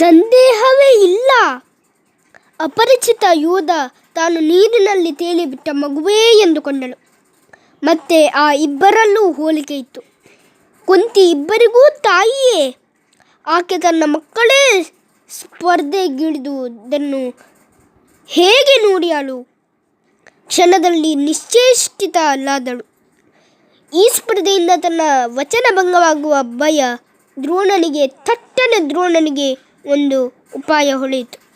ಸಂದೇಹವೇ ಇಲ್ಲ. ಅಪರಿಚಿತ ಯೋಧ ತಾನು ನೀರಿನಲ್ಲಿ ತೇಲಿಬಿಟ್ಟ ಮಗುವೇ ಎಂದುಕೊಂಡಳು. ಮತ್ತೆ ಆ ಇಬ್ಬರಲ್ಲೂ ಹೋಲಿಕೆ ಇತ್ತು. ಕುಂತಿ ಇಬ್ಬರಿಗೂ ತಾಯಿಯೇ. ಆಕೆ ತನ್ನ ಮಕ್ಕಳೇ ಸ್ಪರ್ಧೆಗಿಳಿದುದನ್ನು ಹೇಗೆ ನೋಡಿಯಾಳು ಕ್ಷಣದಲ್ಲಿ ನಿಶ್ಚೇಷ್ಟಿತಳಾದಳು. ಈ ಸ್ಪರ್ಧೆಯಿಂದ ತನ್ನ ವಚನಭಂಗವಾಗುವ ಭಯ ದ್ರೋಣನಿಗೆ, ಥಟ್ಟನೆ ದ್ರೋಣನಿಗೆ ಒಂದು ಉಪಾಯ ಹೊಳೆಯಿತು.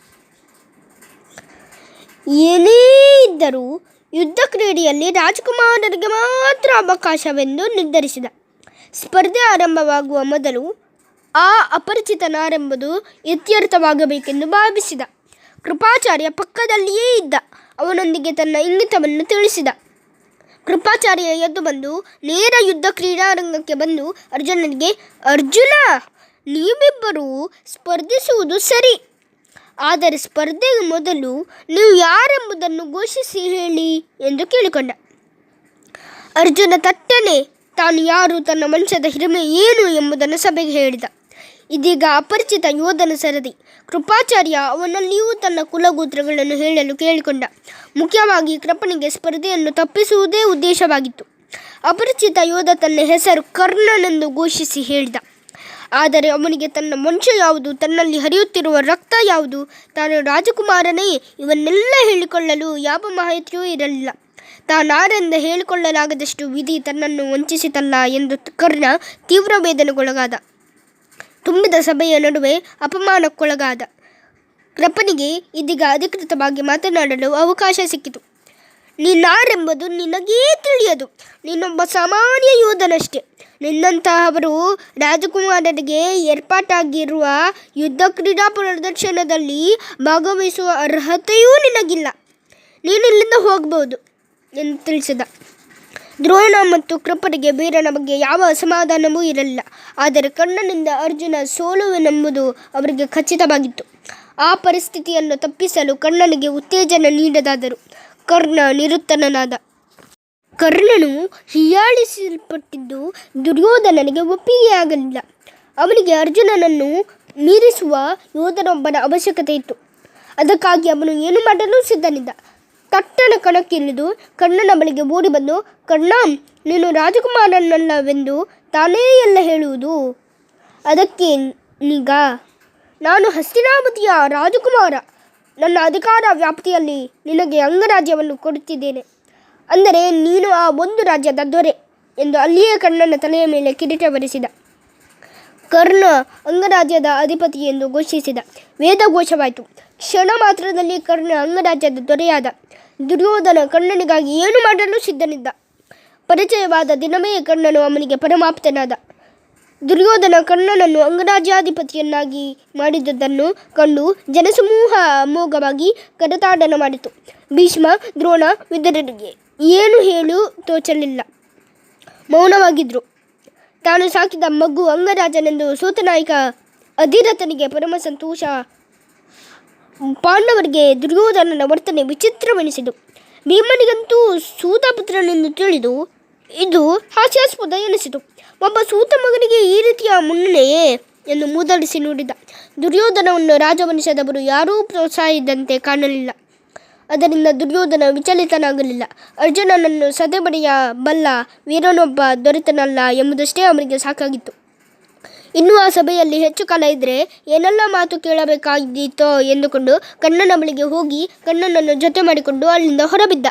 ಏನೇ ಇದ್ದರೂ ಯುದ್ಧ ಕ್ರೀಡೆಯಲ್ಲಿ ರಾಜಕುಮಾರರಿಗೆ ಮಾತ್ರ ಅವಕಾಶವೆಂದು ನಿರ್ಧರಿಸಿದ. ಸ್ಪರ್ಧೆ ಆರಂಭವಾಗುವ ಮೊದಲು ಆ ಅಪರಿಚಿತನಾರೆಂಬುದು ಇತ್ಯರ್ಥವಾಗಬೇಕೆಂದು ಭಾವಿಸಿದ. ಕೃಪಾಚಾರ್ಯ ಪಕ್ಕದಲ್ಲಿಯೇ ಇದ್ದ. ಅವನೊಂದಿಗೆ ತನ್ನ ಇಂಗಿತವನ್ನು ತಿಳಿಸಿದ. ಕೃಪಾಚಾರ್ಯ ಎದ್ದು ಬಂದು ನೇರ ಯುದ್ಧ ಕ್ರೀಡಾರಂಗಕ್ಕೆ ಬಂದು ಅರ್ಜುನನಿಗೆ, ಅರ್ಜುನ ನೀವಿಬ್ಬರೂ ಸ್ಪರ್ಧಿಸುವುದು ಸರಿ. ಆದರೆ ಸ್ಪರ್ಧೆಗೆ ಮೊದಲು ನೀವು ಯಾರೆಂಬುದನ್ನು ಘೋಷಿಸಿ ಹೇಳಿ ಎಂದು ಕೇಳಿಕೊಂಡ. ಅರ್ಜುನ ತಟ್ಟನೆ, ತಾನು ಯಾರು, ತನ್ನ ಮನುಷ್ಯದ ಹಿರಿಮೆ ಏನು ಎಂಬುದನ್ನು ಸಭೆಗೆ ಹೇಳಿದ. ಇದೀಗ ಅಪರಿಚಿತ ಯೋಧನ ಸರದಿ. ಕೃಪಾಚಾರ್ಯ ಅವನಲ್ಲಿಯೂ ತನ್ನ ಕುಲಗೋತ್ರಗಳನ್ನು ಹೇಳಲು ಕೇಳಿಕೊಂಡ. ಮುಖ್ಯವಾಗಿ ಕೃಪನಿಗೆ ಸ್ಪರ್ಧೆಯನ್ನು ತಪ್ಪಿಸುವುದೇ ಉದ್ದೇಶವಾಗಿತ್ತು. ಅಪರಿಚಿತ ಯೋಧ ತನ್ನ ಹೆಸರು ಕರ್ಣನೆಂದು ಘೋಷಿಸಿ ಹೇಳಿದ. ಆದರೆ ಅವನಿಗೆ ತನ್ನ ಮನುಷ್ಯ ಯಾವುದು, ತನ್ನಲ್ಲಿ ಹರಿಯುತ್ತಿರುವ ರಕ್ತ ಯಾವುದು, ತಾನು ರಾಜಕುಮಾರನೇ, ಇವನ್ನೆಲ್ಲ ಹೇಳಿಕೊಳ್ಳಲು ಯಾವ ಮಾಹಿತಿಯೂ ಇರಲಿಲ್ಲ. ತಾನಾರೆಂದು ಹೇಳಿಕೊಳ್ಳಲಾಗದಷ್ಟು ವಿಧಿ ತನ್ನನ್ನು ವಂಚಿಸಿತಲ್ಲ ಎಂದು ಕರ್ಣ ತೀವ್ರ ವೇದನೆಗೊಳಗಾದ ತುಂಬಿದ ಸಭೆಯ ನಡುವೆ ಅಪಮಾನಕ್ಕೊಳಗಾದ. ಕೃಪನಿಗೆ ಇದೀಗ ಅಧಿಕೃತವಾಗಿ ಮಾತನಾಡಲು ಅವಕಾಶ ಸಿಕ್ಕಿತು. ನೀನಾರೆಂಬುದು ನಿನಗೇ ತಿಳಿಯದು. ನೀನೊಬ್ಬ ಸಾಮಾನ್ಯ ಯೋಧನಷ್ಟೇ. ನಿನ್ನಂತಹವರು ರಾಜಕುಮಾರರಿಗೆ ಏರ್ಪಾಟಾಗಿರುವ ಯುದ್ಧ ಕ್ರೀಡಾ ಪ್ರದರ್ಶನದಲ್ಲಿ ಭಾಗವಹಿಸುವ ಅರ್ಹತೆಯೂ ನಿನಗಿಲ್ಲ. ನೀನು ಇಲ್ಲಿಂದ ಹೋಗಬಹುದು ಎಂದು ತಿಳಿಸಿದ. ದ್ರೋಣ ಮತ್ತು ಕೃಪರಿಗೆ ವೀರನ ಬಗ್ಗೆ ಯಾವ ಅಸಮಾಧಾನವೂ ಇರಲಿಲ್ಲ. ಆದರೆ ಕಣ್ಣನಿಂದ ಅರ್ಜುನ ಸೋಲುವೆನೆಂಬುದು ಅವರಿಗೆ ಖಚಿತವಾಗಿತ್ತು. ಆ ಪರಿಸ್ಥಿತಿಯನ್ನು ತಪ್ಪಿಸಲು ಕಣ್ಣನಿಗೆ ಉತ್ತೇಜನ ನೀಡದಾದರು. ಕರ್ಣ ನಿರುತ್ತನನಾದ. ಕರ್ಣನು ಹೀಯಾಳಿಸಲ್ಪಟ್ಟಿದ್ದು ದುರ್ಯೋಧನನಿಗೆ ಒಪ್ಪಿಗೆಯಾಗಲಿಲ್ಲ ಅವನಿಗೆ ಅರ್ಜುನನನ್ನು ಮೀರಿಸುವ ಯೋಧನೊಬ್ಬನ ಅವಶ್ಯಕತೆ ಇತ್ತು. ಅದಕ್ಕಾಗಿ ಅವನು ಏನು ಮಾಡಲು ಸಿದ್ಧನಿದ್ದ. ತಟ್ಟಣ ಕಣಕ್ಕಿಳಿದು ಕಣ್ಣನ ಬಳಿಗೆ ಓಡಿ ಬಂದು, ಕರ್ಣ, ನೀನು ರಾಜಕುಮಾರನಲ್ಲವೆಂದು ತಾನೇ ಎಲ್ಲ ಹೇಳುವುದು? ಅದಕ್ಕೆ ನೀಗ, ನಾನು ಹಸ್ತಿನಾವತಿಯ ರಾಜಕುಮಾರ. ನನ್ನ ಅಧಿಕಾರ ವ್ಯಾಪ್ತಿಯಲ್ಲಿ ನಿನಗೆ ಅಂಗರಾಜ್ಯವನ್ನು ಕೊಡುತ್ತಿದ್ದೇನೆ. ಅಂದರೆ ನೀನು ಆ ಒಂದು ರಾಜ್ಯದ ದೊರೆ ಎಂದು ಅಲ್ಲಿಯೇ ಕಣ್ಣನ ತಲೆಯ ಮೇಲೆ ಕಿರೀಟ ಬರೆಸಿದ. ಕರ್ಣ ಅಂಗರಾಜ್ಯದ ಅಧಿಪತಿ ಎಂದು ಘೋಷಿಸಿದ. ವೇದ ಘೋಷವಾಯಿತು ಕ್ಷಣ ಮಾತ್ರದಲ್ಲಿ ಕರ್ಣ ಅಂಗರಾಜ್ಯದ ದೊರೆಯಾದ. ದುರ್ಯೋಧನ ಕರ್ಣನಿಗಾಗಿ ಏನು ಮಾಡಲು ಸಿದ್ಧನಿದ್ದ? ಪರಿಚಯವಾದ ದಿನವೇ ಕರ್ಣನು ಅವನಿಗೆ ಪರಮಾಪ್ತನಾದ. ದುರ್ಯೋಧನ ಕರ್ಣನನ್ನು ಅಂಗರಾಜ್ಯಾಧಿಪತಿಯನ್ನಾಗಿ ಮಾಡಿದುದನ್ನು ಕಂಡು ಜನಸಮೂಹ ಅಮೋಘವಾಗಿ ಕರತಾಡನ ಮಾಡಿತು. ಭೀಷ್ಮ, ದ್ರೋಣ ವಿದುರರಿಗೆ ಏನು ಹೇಳು ತೋಚಲಿಲ್ಲ. ಮೌನವಾಗಿದ್ರು. ತಾನು ಸಾಕಿದ ಮಗು ಅಂಗರಾಜನೆಂದು ಸೂತನಾಯಕ ಅಧಿರಥನಿಗೆ ಪರಮ ಸಂತೋಷ. ಪಾಂಡವರಿಗೆ ದುರ್ಯೋಧನನ ವರ್ತನೆ ವಿಚಿತ್ರವೆನಿಸಿತು. ಭೀಮನಿಗಂತೂ ಸೂತಪುತ್ರನೆಂದು ತಿಳಿದು ಇದು ಹಾಸ್ಯಾಸ್ಪದ ಎನಿಸಿತು. ಒಬ್ಬ ಸೂತ ಮಗನಿಗೆ ಈ ರೀತಿಯ ಮುನ್ನಡೆಯೇ ಎಂದು ಮೂದಲಿಸಿ ನೋಡಿದ. ದುರ್ಯೋಧನವನ್ನು ರಾಜವಂಶದವರು ಯಾರೂ ಪ್ರೋತ್ಸಾಹಿಸಿದಂತೆ ಕಾಣಲಿಲ್ಲ. ಅದರಿಂದ ದುರ್ಯೋಧನ ವಿಚಲಿತನಾಗಲಿಲ್ಲ. ಅರ್ಜುನನನ್ನು ಸದೆಬಡಿಯ ಬಲ್ಲ ವೀರನೊಬ್ಬ ದೊರೆತನಲ್ಲ ಎಂಬುದಷ್ಟೇ ಅವರಿಗೆ ಸಾಕಾಗಿತ್ತು. ಇನ್ನೂ ಆ ಸಭೆಯಲ್ಲಿ ಹೆಚ್ಚು ಕಾಲ ಇದ್ದರೆ ಏನೆಲ್ಲ ಮಾತು ಕೇಳಬೇಕಾಗಿದ್ದೀತೋ ಎಂದುಕೊಂಡು ಕಣ್ಣನ ಬಳಿಗೆ ಹೋಗಿ ಕಣ್ಣನನ್ನು ಜೊತೆ ಮಾಡಿಕೊಂಡು ಅಲ್ಲಿಂದ ಹೊರಬಿದ್ದ.